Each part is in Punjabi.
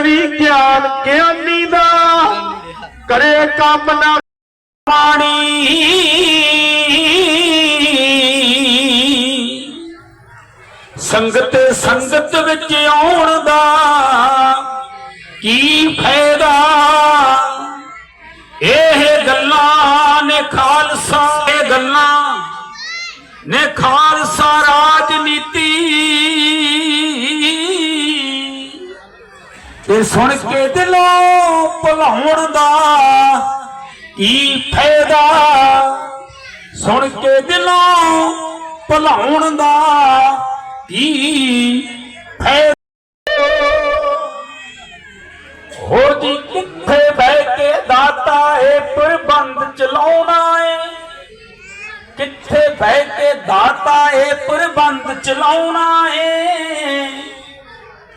ਵੀ ਗਿਆਨ ਗਿਆਨੀ ਦਾ। ਕਰੇ ਕੰਮ ਨਾ ਪਾਣੀ। ਸੰਗਤ ਸੰਗਤ ਵਿੱਚ ਆਉਣ ਦਾ ਕੀ ਫਾਇਦਾ? ਇਹ ਗੱਲਾਂ ਨੇ ਖਾਲਸਾ, ਇਹ ਗੱਲਾਂ ਨੇ ਖਾਲਸਾ ਤੇ ਸੁਣ ਕੇ ਦਿਲੋਂ ਭੁਲਾਉਣ ਦਾ ਕੀ ਫਾਇਦਾ? ਸੁਣ ਕੇ ਦਿਲੋਂ ਭੁਲਾਉਣ ਦਾ ਕੀ ਫਾਇਦਾ? ਹੋ ਜੀ ਕਿੱਥੇ ਬਹਿ ਕੇ ਦਾਤਾ ਏ ਪ੍ਰਬੰਧ ਚਲਾਉਣਾ ਏ? ਕਿੱਥੇ ਬਹਿ ਕੇ ਦਾਤਾ ਏ ਪ੍ਰਬੰਧ ਚਲਾਉਣਾ ਏ?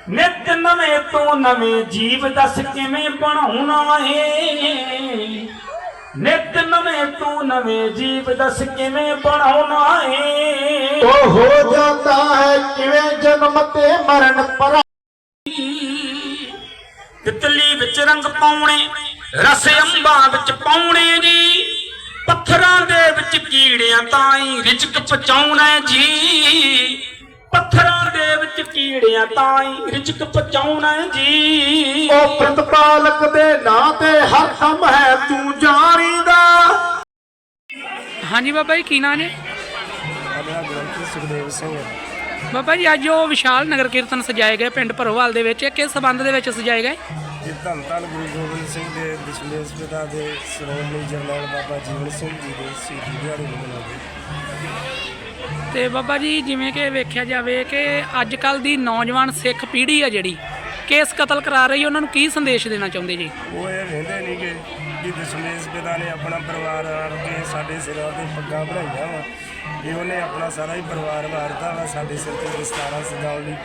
ਨਿਤ ਨਵੇਂ ਤੋਂ ਨਵੇਂ ਜੀਵ ਦੱਸ ਕਿਵੇਂ ਬਣਾਉਣਾ ਏ? ਨਿਤ ਨਵੇਂ ਤੋਂ ਨਵੇਂ ਜੀਵ ਦੱਸ ਕਿਵੇਂ ਬਣਾਉਣਾ ਏ? ਉਹ ਹੋ ਜਾਂਦਾ ਹੈ ਕਿਵੇਂ ਜਨਮ ਤੇ ਮਰਨ ਪਰ। ਤਿਤਲੀ ਵਿੱਚ ਰੰਗ ਪਾਉਣੇ ਰਸ ਅੰਬਾਂ ਵਿੱਚ ਪਾਉਣੇ ਜੀ। ਪੱਥਰਾਂ ਦੇ ਵਿੱਚ ਕੀੜਿਆਂ ਤਾਈਂ ਰਿਚਕ ਪਚਾਉਣਾ ਜੀ। ਪੱਥਰਾਂ ਦੇ ਵਿੱਚ ਕੀੜਿਆਂ ਤਾਈਂ ਰਿਚਕ ਪਚਾਉਣਾ ਜੀ। ਉਹ ਪ੍ਰਤਪਾਲਕ ਦੇ ਨਾਂ ਤੇ ਹਰ ਕੰਮ ਹੈ ਤੂੰ ਜਾਣੀ ਦਾ ਹਾਂਜੀ ਬਾਬਾ ਜੀ ਕੀ ਨਾਂ ਨੇ? ਮੇਰਾ ਗ੍ਰੰਥੀ ਸੁਖਦੇਵ ਸਿੰਘ ਹੈ ਬਾਬਾ ਜੀ ਅੱਜ ਉਹ ਵਿਸ਼ਾਲ ਨਗਰ ਕੀਰਤਨ ਸਜਾਏ ਗਏ ਪਿੰਡ ਭਰੋਵਾਲ ਦੇ ਵਿੱਚ ਇਹ ਕਿਸ ਸਬੰਧ ਦੇ ਵਿੱਚ ਸਜਾਏ ਗਏ? ਇਹ ਧੰਨ ਧੰਨ ਗੁਰੂ ਗੋਬਿੰਦ ਸਿੰਘ ਦੇ ਦਸ਼ਮੇਸ਼ ਪਿਤਾ ਦੇ ਸ਼੍ਰੋਮਣੀ ਜਰਨੈਲ ਬਾਬਾ ਜੀਵਨ ਸਿੰਘ ਜੀ ਦੇ ਸ਼ਹੀਦੀ ਦਿਹਾੜੇ ਨੂੰ ਮਨਾਉਂਦੇ ਤੇ ਬਾਬਾ ਜੀ, ਜਿਵੇਂ ਕਿ ਵੇਖਿਆ ਜਾਵੇ ਕਿ ਅੱਜ ਕੱਲ ਦੀ ਨੌਜਵਾਨ ਸਿੱਖ ਪੀੜ੍ਹੀ ਆ ਜਿਹੜੀ ਕੇਸ ਕਤਲ ਕਰਾ ਰਹੀ ਉਹਨਾਂ ਨੂੰ ਕੀ ਸੰਦੇਸ਼ ਦੇਣਾ ਚਾਹੁੰਦੇ ਜੀ? ਉਹ ਇਹ ਕਹਿੰਦੇ ਨਹੀਂ ਕਿ ਕਿ ਦਸ਼ਮੇਸ਼ ਪਿਤਾ ਨੇ ਆਪਣਾ ਪਰਿਵਾਰ ਆਣ ਕੇ ਸਾਡੇ ਸਿਰਾਂ ਤੇ ਪੱਗਾਂ ਬਣਾਈਆਂ ਵਾ। ਇਹ ਉਹਨੇ ਆਪਣਾ ਸਾਰਾ ਹੀ ਪਰਿਵਾਰ ਵਾਰਤਾ ਵਾ ਸਾਡੇ ਸਿਰ ਤੇ ਦਸਤਾਰਾਂ ਸਜਾਉਣ ਲਈ।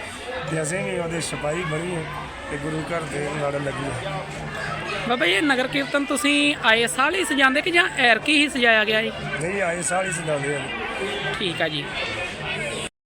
ਤੇ ਅਸੀਂ ਵੀ ਉਹਦੇ ਸਿਪਾਹੀ ਬਣੀਏ ਤੇ ਗੁਰੂ ਘਰ ਦੇ ਨਾਲ ਲੱਗੀਏ ਬਾਬਾ ਜੀ ਇਹ ਨਗਰ ਕੀਰਤਨ ਤੁਸੀਂ ਆਏ ਸਾਲ ਹੀ ਸਜਾਉਂਦੇ ਕਿ ਜਾਂ ਐਰਕੀ ਹੀ ਸਜਾਇਆ ਗਿਆ ਜੀ? ਨਹੀਂ ਆਏ ਸਾਲ ਹੀ ਸਜਾਉਂਦੇ ਆ। ਠੀਕ ਆ ਜੀ।